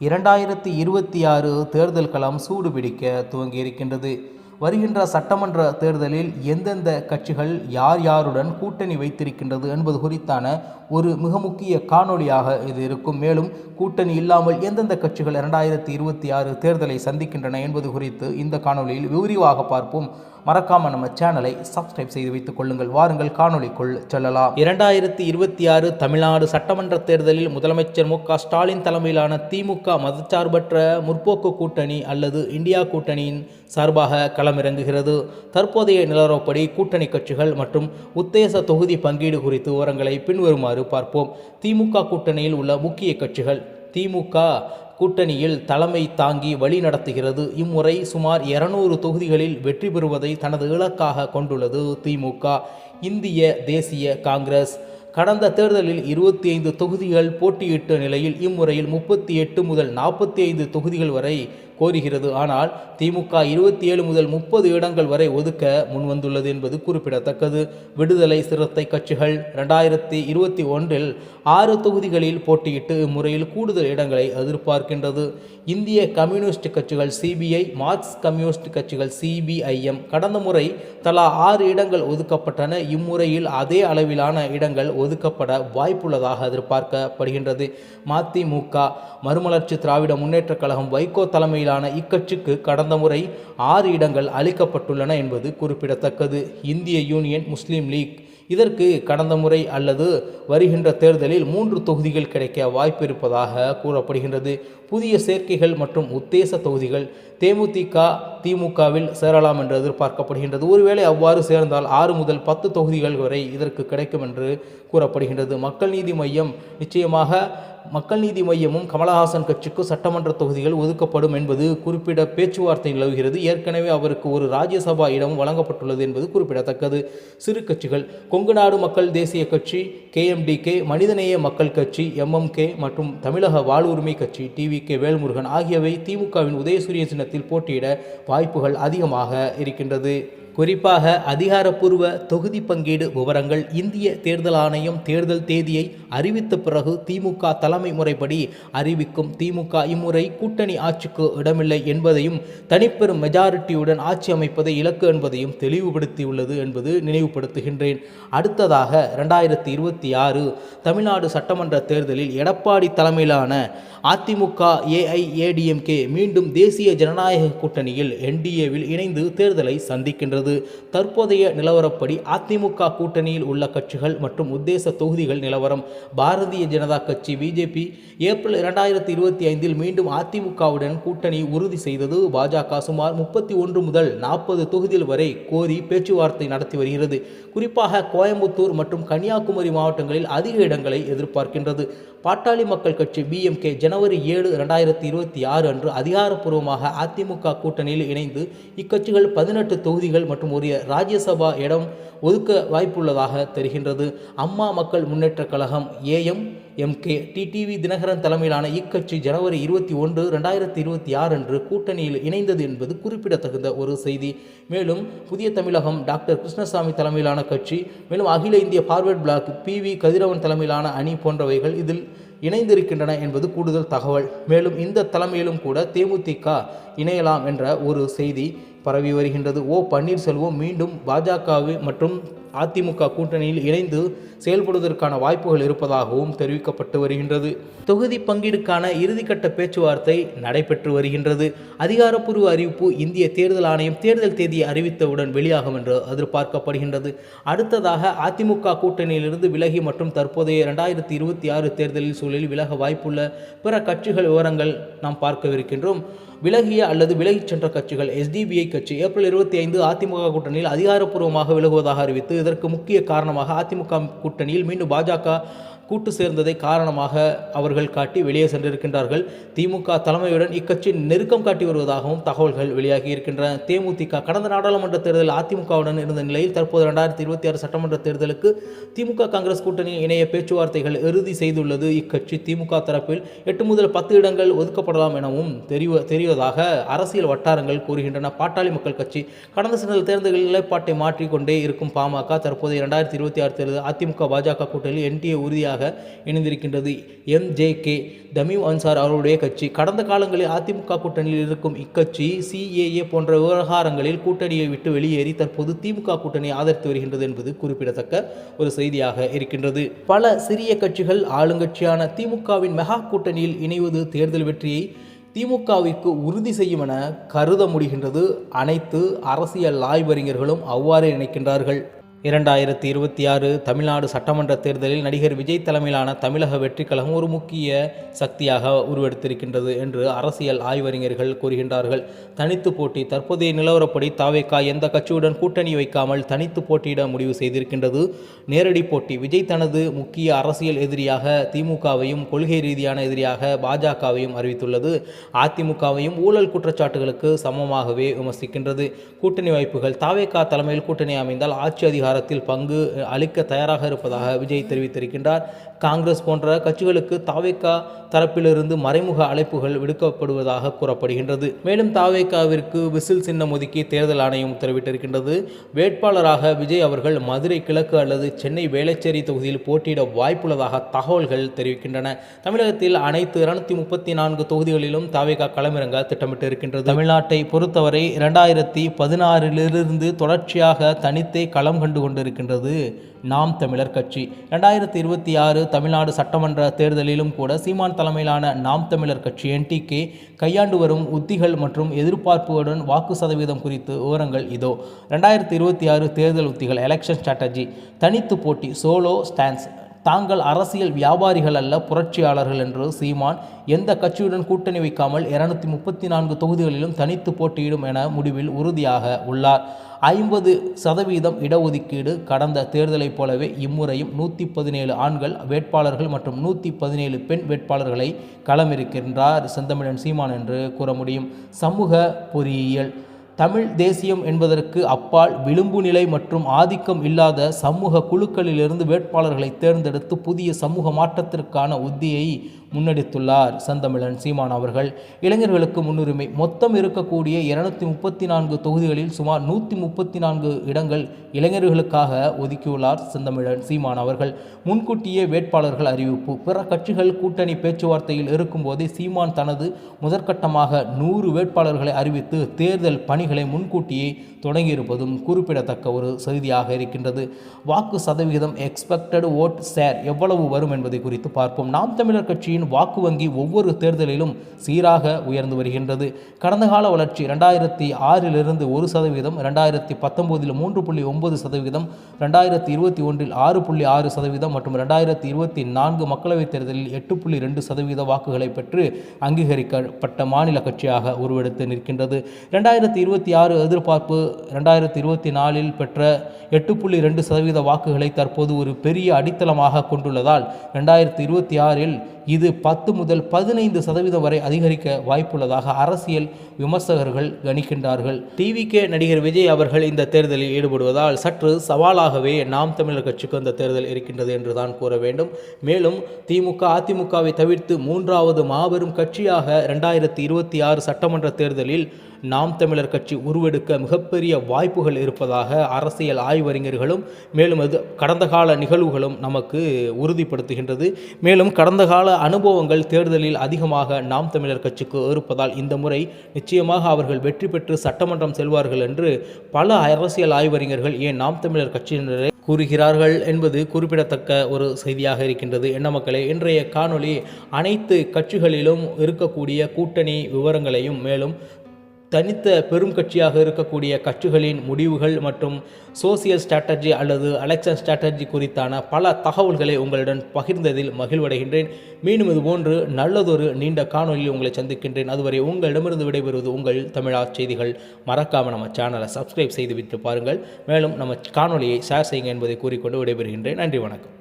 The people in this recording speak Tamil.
இரண்டாயிரத்தி இருபத்தி ஆறு தேர்தல் களம் சூடுபிடிக்க துவங்கியிருக்கின்றது. வருகின்ற சட்டமன்ற தேர்தலில் எந்தெந்த கட்சிகள் யார் யாருடன் கூட்டணி வைத்திருக்கின்றது என்பது குறித்தான ஒரு மிக முக்கிய காணொளியாக இது இருக்கும். மேலும் கூட்டணி இல்லாமல் எந்தெந்த கட்சிகள் இரண்டாயிரத்தி இருபத்தி ஆறு தேர்தலை சந்திக்கின்றன என்பது குறித்து இந்த காணொளியில் விரிவாக பார்ப்போம். மறக்காம நம்ம சேனலை சப்ஸ்கிரைப் செய்து வைத்துக் கொள்ளுங்கள். வாருங்கள் காணொளிக்குள் செல்லலாம். இரண்டாயிரத்தி இருபத்தி ஆறு தமிழ்நாடு சட்டமன்ற தேர்தலில் முதலமைச்சர் மு க ஸ்டாலின் தலைமையிலான திமுக மதச்சார்பற்ற முற்போக்கு கூட்டணி அல்லது இந்தியா கூட்டணியின் சார்பாக களமிறங்குகிறது. தற்போதைய நிலவரப்படி கூட்டணி கட்சிகள் மற்றும் உத்தேச தொகுதி பங்கீடு குறித்து விவரங்களை பின்வருமாறு பார்ப்போம் திமுக கூட்டணியில் உள்ள முக்கிய கட்சிகள். திமுக கூட்டணியில் தலைமை தாங்கி வழி நடத்துகிறது. இம்முறை சுமார் இருநூறு தொகுதிகளில் வெற்றி பெறுவதை தனது இலக்காக கொண்டுள்ளது திமுக. இந்திய தேசிய காங்கிரஸ். கடந்த தேர்தலில் இருபத்தி ஐந்து தொகுதிகள் போட்டியிட்ட நிலையில் இம்முறையில் முப்பத்தி எட்டு முதல் நாற்பத்தி ஐந்து தொகுதிகள் வரை கோருகிறது. ஆனால் திமுக இருபத்தி ஏழு முதல் முப்பது இடங்கள் வரை ஒதுக்க முன்வந்துள்ளது என்பது குறிப்பிடத்தக்கது. விடுதலை சிறுத்தை கட்சிகள் ரெண்டாயிரத்தி இருபத்தி ஒன்றில் ஆறு தொகுதிகளில் போட்டியிட்டு இம்முறையில் கூடுதல் இடங்களை எதிர்பார்க்கின்றது. இந்திய கம்யூனிஸ்ட் கட்சிகள் சிபிஐ மார்க்ஸ் கம்யூனிஸ்ட் கட்சிகள் சிபிஐஎம் கடந்த முறை தலா ஆறு இடங்கள் ஒதுக்கப்பட்டன. இம்முறையில் அதே அளவிலான இடங்கள் ஒதுக்கப்பட வாய்ப்புள்ளதாக எதிர்பார்க்கப்படுகின்றது. மதிமுக மறுமலர்ச்சி திராவிட முன்னேற்றக் கழகம் வைகோ தலைமையில் தலைமையிலான இக்கட்சிக்கு கடந்த முறை ஆறு இடங்கள் அளிக்கப்பட்டுள்ளன என்பது குறிப்பிடத்தக்கது. இந்திய யூனியன் முஸ்லீம் லீக். இதற்கு கடந்த முறை அல்லது வருகின்ற தேர்தலில் மூன்று தொகுதிகள் கிடைக்க வாய்ப்பு இருப்பதாக கூறப்படுகின்றது. புதிய சேர்க்கைகள் மற்றும் உத்தேச தொகுதிகள் தேமுதிக திமுகவில் சேரலாம் என்று எதிர்பார்க்கப்படுகின்றது. ஒருவேளை அவ்வாறு சேர்ந்தால் ஆறு முதல் பத்து தொகுதிகள் வரை இதற்கு கிடைக்கும் என்று கூறப்படுகின்றது. மக்கள் நீதி மையம் நிச்சயமாக மக்கள் நீதி மையமும் கமலஹாசன் கட்சிக்கு சட்டமன்ற தொகுதிகள் ஒதுக்கப்படும் என்பது குறிப்பிட பேச்சுவார்த்தை நிலவுகிறது. ஏற்கனவே அவருக்கு ஒரு ராஜ்யசபா இடம் வழங்கப்பட்டுள்ளது என்பது குறிப்பிடத்தக்கது. சிறு கட்சிகள் கொங்குநாடு மக்கள் தேசிய கட்சி கேஎம்டிகே மனிதநேய மக்கள் கட்சி எம்எம்கே மற்றும் தமிழக வாழ்வுரிமை கட்சி டிவி கே வேல்முருகன் ஆகியவை திமுகவின் உதயசூரிய சின்னத்தில் போட்டியிட வாய்ப்புகள் அதிகமாக இருக்கின்றது. குறிப்பாக அதிகாரப்பூர்வ தொகுதி பங்கீடு விவரங்கள் இந்திய தேர்தல் ஆணையம் தேர்தல் தேதியை அறிவித்த பிறகு திமுக தலைமை முறைப்படி அறிவிக்கும் திமுக இம்முறை கூட்டணி ஆட்சிக்கு இடமில்லை என்பதையும் தனிப்பெரும் மெஜாரிட்டியுடன் ஆட்சி அமைப்பதை இலக்கு என்பதையும் தெளிவுபடுத்தியுள்ளது என்பது நினைவுபடுத்துகின்றேன். அடுத்ததாக இரண்டாயிரத்தி இருபத்தி ஆறு தமிழ்நாடு சட்டமன்ற தேர்தலில் எடப்பாடி தலைமையிலான அதிமுக ஏஐஏடிஎம்கே மீண்டும் தேசிய ஜனநாயக கூட்டணியில் என்டிஏவில் இணைந்து தேர்தலை சந்திக்கின்றது. தற்போதைய நிலவரப்படி அதிமுக கூட்டணியில் உள்ள கட்சிகள் மற்றும் உத்தேச தொகுதிகள் நிலவரம். பாரதிய ஜனதா கட்சி பிஜேபி ஏப்ரல் இரண்டாயிரத்தி இருபத்தி ஐந்தில் மீண்டும் அதிமுகவுடன் கூட்டணி உறுதி செய்தது. பாஜக சுமார் முப்பத்தி ஒன்று முதல் நாற்பது தொகுதிகள் வரை கோரி பேச்சுவார்த்தை நடத்தி வருகிறது. குறிப்பாக கோயம்புத்தூர் மற்றும் கன்னியாகுமரி மாவட்டங்களில் அதிக இடங்களை எதிர்பார்க்கின்றது. பாட்டாளி மக்கள் கட்சி பிஎம்கே ஜனவரி ஏழு இரண்டாயிரத்தி இருபத்தி ஆறு அன்று அதிகாரப்பூர்வமாக அதிமுக கூட்டணியில் இணைந்து இக்கட்சிகள் பதினெட்டு தொகுதிகள் மற்றும் ஒரு ராஜ்யசபா இடம் ஒதுக்க வாய்ப்புள்ளதாக தெரிகின்றது. Amma Makkal Munnetra Kazhagam AM MK TTV Dhinakaran தலைமையிலான இக்கட்சி ஜனவரி இருபத்தி ஒன்று ரெண்டாயிரத்தி இருபத்தி ஆறு அன்று கூட்டணியில் இணைந்தது என்பது குறிப்பிடத்தகுந்த ஒரு செய்தி. மேலும் புதிய தமிழகம் டாக்டர் கிருஷ்ணசாமி தலைமையிலான கட்சி மேலும் அகில இந்திய forward bloc P V Kathiravan தலைமையிலான அணி போன்றவைகள் இதில் இணைந்திருக்கின்றன என்பது கூடுதல் தகவல். மேலும் இந்த தலைமையிலும் கூட தேமுதிக இணையலாம் என்ற ஒரு செய்தி பரவி வருகின்றது. ஓ பன்னீர்செல்வம் மீண்டும் பாஜக மற்றும் அதிமுக கூட்டணியில் இணைந்து செயல்படுவதற்கான வாய்ப்புகள் இருப்பதாகவும் தெரிவிக்கப்பட்டு வருகின்றது. தொகுதி பங்கீடுக்கான இறுதிக்கட்ட பேச்சுவார்த்தை நடைபெற்று வருகின்றது. அதிகாரப்பூர்வ அறிவிப்பு இந்திய தேர்தல் ஆணையம் தேர்தல் தேதியை அறிவித்தவுடன் வெளியாகும் என்று எதிர்பார்க்கப்படுகின்றது. அடுத்ததாக அதிமுக கூட்டணியிலிருந்து விலகி மற்றும் தற்போதைய இரண்டாயிரத்தி இருபத்தி ஆறு தேர்தலில் சூழலில் விலக வாய்ப்புள்ள பிற கட்சிகள் விவரங்கள் நாம் பார்க்கவிருக்கின்றோம். விலகிய அல்லது விலகிச் சென்ற கட்சிகள் எஸ்டிபிஐ கட்சி ஏப்ரல் இருபத்தி ஐந்து அதிமுக கூட்டணியில் அதிகாரப்பூர்வமாக விலகுவதாக அறிவித்து இதற்கு முக்கிய காரணமாக அதிமுக கூட்டணியில் மீண்டும் பாஜக கூட்டு சேர்ந்ததை காரணமாக அவர்கள் காட்டி வெளியே சென்றிருக்கின்றார்கள். திமுக தலைமையுடன் இக்கட்சி நெருக்கம் காட்டி வருவதாகவும் தகவல்கள் வெளியாகி இருக்கின்றன. தேமுதிக கடந்த நாடாளுமன்ற தேர்தலில் அதிமுகவுடன் இருந்த நிலையில் தற்போது இரண்டாயிரத்தி இருபத்தி ஆறு சட்டமன்ற தேர்தலுக்கு திமுக காங்கிரஸ் கூட்டணியில் இணைய பேச்சுவார்த்தைகள் இறுதி செய்துள்ளது. இக்கட்சி திமுக தரப்பில் எட்டு முதல் பத்து இடங்கள் ஒதுக்கப்படலாம் எனவும் தெரிவ தெரிவதாக அரசியல் வட்டாரங்கள் கூறுகின்றன. பாட்டாளி மக்கள் கட்சி கடந்த சில தேர்தல்களில் நிலைப்பாட்டை மாற்றிக்கொண்டே இருக்கும் பாமக தற்போது இரண்டாயிரத்தி இருபத்தி ஆறு தேர்தல் அதிமுக பாஜக கூட்டணியில் என்டிஏ உறுதியாக கட்சியாக இணைந்திருக்கின்றது. M. J. K. Thameem Ansar அவருடைய கட்சி. கடந்த காலங்களில் அதிமுக கூட்டணியில் இருக்கும் இக்கட்சி சிஏஏ போன்ற விவகாரங்களில் கூட்டணியை விட்டு வெளியேறி தற்போது திமுக கூட்டணி ஆதரித்து வருகின்றது என்பது குறிப்பிடத்தக்க ஒரு செய்தியாக இருக்கின்றது. பல சிறிய கட்சிகள் ஆளுங்கட்சியான திமுகவின் மெகா கூட்டணியில் இணைவது தேர்தல் வெற்றியை திமுகவிற்கு உறுதி செய்யும் என கருத முடிகின்றது. அனைத்து அரசியல் ஆய்வறிஞர்களும் அவ்வாறே நினைக்கின்றார்கள். இரண்டாயிரத்தி இருபத்தி ஆறு தமிழ்நாடு சட்டமன்ற தேர்தலில் நடிகர் விஜய் தலைமையிலான தமிழக வெற்றிக் கழகம் ஒரு முக்கிய சக்தியாக உருவெடுத்திருக்கின்றது என்று அரசியல் ஆய்வறிஞர்கள் கூறுகின்றார்கள். தனித்து போட்டி தற்போதைய நிலவரப்படி தாவேக்கா எந்த கட்சியுடன் கூட்டணி வைக்காமல் தனித்து போட்டியிட முடிவு செய்திருக்கின்றது. நேரடி போட்டி விஜய் தனது முக்கிய அரசியல் எதிரியாக திமுகவையும் கொள்கை ரீதியான எதிரியாக பாஜகவையும் அறிவித்துள்ளது. அதிமுகவையும் ஊழல் குற்றச்சாட்டுகளுக்கு சமமாகவே விமர்சிக்கின்றது. கூட்டணி வாய்ப்புகள் தாவேக்கா தலைமையில் கூட்டணி அமைந்தால் ஆட்சி அதிகாரத்தில் பங்கு அளிக்க தயாராக இருப்பதாக விஜய் தெரிவித்திருக்கின்றார். காங்கிரஸ் போன்ற கட்சிகளுக்கு தாவேக்கா தரப்பிலிருந்து மறைமுக அழைப்புகள் விடுக்கப்படுவதாக கூறப்படுகின்றது. மேலும் தாவேக்காவிற்கு விசில் சின்னம் ஒதுக்கி தேர்தல் ஆணையம் உத்தரவிட்டிருக்கின்றது. வேட்பாளராக விஜய் அவர்கள் மதுரை கிழக்கு அல்லது சென்னை வேளச்சேரி தொகுதியில் போட்டியிட வாய்ப்புள்ளதாக தகவல்கள் தெரிவிக்கின்றன. தமிழகத்தில் அனைத்து இருநூத்தி முப்பத்தி நான்கு தொகுதிகளிலும் தாவேக்கா களமிறங்க திட்டமிட்டு இருக்கின்றது தமிழ்நாட்டை பொறுத்தவரை இரண்டாயிரத்தி பதினாறிலிருந்து தொடர்ச்சியாக தனித்தே களம் கண்டு கொண்டிருக்கின்றது. நாம் தமிழர் கட்சி. ரெண்டாயிரத்தி இருபத்தி ஆறு தமிழ்நாடு சட்டமன்ற தேர்தலிலும் கூட சீமான் தலைமையிலான நாம் தமிழர் கட்சி என்டிகே கையாண்டு வரும் உத்திகள் மற்றும் எதிர்பார்ப்புகளுடன் வாக்கு சதவீதம் குறித்து விவரங்கள் இதோ. ரெண்டாயிரத்தி இருபத்தி ஆறு தேர்தல் உத்திகள் எலெக்ஷன் ஸ்ட்ராட்டஜி தனித்து போட்டி சோலோ ஸ்டான்ஸ் தாங்கள் அரசியல் வியாபாரிகள் அல்ல புரட்சியாளர்கள் என்று சீமான் எந்த கட்சியுடன் கூட்டணி வைக்காமல் இருநூத்தி முப்பத்தி நான்கு தொகுதிகளிலும் தனித்து போட்டியிடும் என முடிவில் உறுதியாக உள்ளார். ஐம்பது சதவீதம் இடஒதுக்கீடு கடந்த தேர்தலைப் போலவே இம்முறையும் நூற்றி பதினேழு ஆண்கள் வேட்பாளர்கள் மற்றும் நூற்றி பதினேழு பெண் வேட்பாளர்களை களமிருக்கின்றார் செந்தமிழன் சீமான் என்று கூற முடியும். சமூக பொறியியல். தமிழ் தேசியம் என்பதற்கு அப்பால் விளிம்பு நிலை மற்றும் ஆதிக்கம் இல்லாத சமூக குழுக்களிலிருந்து வேட்பாளர்களை தேர்ந்தெடுத்து புதிய சமூக மாற்றத்திற்கான உத்தியை முன்னெடுத்துள்ளார். சந்தமிழன் சீமான் அவர்கள் இளைஞர்களுக்கு முன்னுரிமை. மொத்தம் இருக்கக்கூடிய இருநூத்தி முப்பத்தி நான்கு தொகுதிகளில் சுமார் நூற்றி முப்பத்தி நான்கு இடங்கள் இளைஞர்களுக்காக ஒதுக்கியுள்ளார் செந்தமிழன் சீமான் அவர்கள். முன்கூட்டியே வேட்பாளர்கள் அறிவிப்பு. பிற கட்சிகள் கூட்டணி பேச்சுவார்த்தையில் இருக்கும்போதே சீமான் தனது முதற்கட்டமாக நூறு வேட்பாளர்களை அறிவித்து தேர்தல் பணிகளை முன்கூட்டியே தொடங்கியிருப்பதும் குறிப்பிடத்தக்க ஒரு செய்தியாக இருக்கின்றது. வாக்கு சதவிகிதம் எக்ஸ்பெக்டட் ஓட் ஷேர் எவ்வளவு வரும் என்பதை குறித்து பார்ப்போம். நாம் தமிழர் கட்சியின் கட்சியின் வாக்கு வங்கி ஒவ்வொரு தேர்தலிலும் சீராக உயர்ந்து வருகின்றது. கடந்த கால வளர்ச்சி இரண்டாயிரத்தி ஆறிலிருந்து ஒரு சதவீதம் ரெண்டாயிரத்தி பத்தொம்போதில் மூன்று புள்ளி ஒன்பது சதவீதம் ரெண்டாயிரத்தி இருபத்தி ஒன்றில் ஆறு புள்ளி ஆறு சதவீதம் மற்றும் ரெண்டாயிரத்தி இருபத்தி நான்கு மக்களவைத் தேர்தலில் எட்டு புள்ளி ரெண்டு சதவீத வாக்குகளை பெற்று அங்கீகரிக்கப்பட்ட மாநில கட்சியாக உருவெடுத்து நிற்கின்றது. ரெண்டாயிரத்தி இருபத்தி ஆறு எதிர்பார்ப்பு ரெண்டாயிரத்தி இருபத்தி நாலில் பெற்ற எட்டு புள்ளி ரெண்டு சதவீத வாக்குகளை தற்போது ஒரு பெரிய அடித்தளமாக கொண்டுள்ளதால் ரெண்டாயிரத்தி இருபத்தி ஆறில் இது பத்து முதல் பதினைந்து சதவீதம் வரை அதிகரிக்க வாய்ப்புள்ளதாக அரசியல் விமர்சகர்கள் கணிக்கின்றார்கள். டிவிகே நடிகர் விஜய் அவர்கள் இந்த தேர்தலில் ஈடுபடுவதால் சற்று சவாலாகவே நாம் தமிழர் கட்சிக்கு அந்த தேர்தல் இருக்கின்றது என்று தான் கூற வேண்டும். மேலும் திமுக அதிமுகவை தவிர்த்து மூன்றாவது மாபெரும் கட்சியாக ரெண்டாயிரத்தி இருபத்தி ஆறு சட்டமன்ற தேர்தலில் நாம் தமிழர் கட்சி உருவெடுக்க மிகப்பெரிய வாய்ப்புகள் இருப்பதாக அரசியல் ஆய்வறிஞர்களும் மேலும் அது கடந்த கால நிகழ்வுகளும் நமக்கு உறுதிப்படுத்துகின்றது. மேலும் கடந்த கால அனுபவங்கள் தேர்தலில் அதிகமாக நாம் தமிழர் கட்சிக்கு இருப்பதால் இந்த முறை நிச்சயமாக அவர்கள் வெற்றி பெற்று சட்டமன்றம் செல்வார்கள் என்று பல அரசியல் ஆய்வறிஞர்கள் ஏன் நாம் தமிழர் கட்சியினரை கூறுகிறார்கள் என்பது குறிப்பிடத்தக்க ஒரு செய்தியாக இருக்கின்றது. என்ன மக்களே இன்றைய காணொளி அனைத்து கட்சிகளிலும் இருக்கக்கூடிய கூட்டணி விவரங்களையும் மேலும் தனித்த பெரும் கட்சியாக இருக்கக்கூடிய கட்சிகளின் முடிவுகள் மற்றும் சோசியல் ஸ்ட்ராட்டஜி அல்லது எலெக்ஷன் ஸ்ட்ராட்டஜி குறித்தான பல தகவல்களை உங்களுடன் பகிர்ந்ததில் மகிழ்வடைகின்றேன். மீண்டும் இது போன்று நல்லதொரு நீண்ட காணொலியில் உங்களை சந்திக்கின்றேன். அதுவரை உங்களிடமிருந்து விடைபெறுவது உங்கள் தமிழா செய்திகள். மறக்காமல் நம்ம சேனலை சப்ஸ்கிரைப் செய்து விட்டு பாருங்கள். மேலும் நம்ம காணொலியை ஷேர் செய்யுங்க என்பதை கூறிக்கொண்டு விடைபெறுகின்றேன். நன்றி வணக்கம்.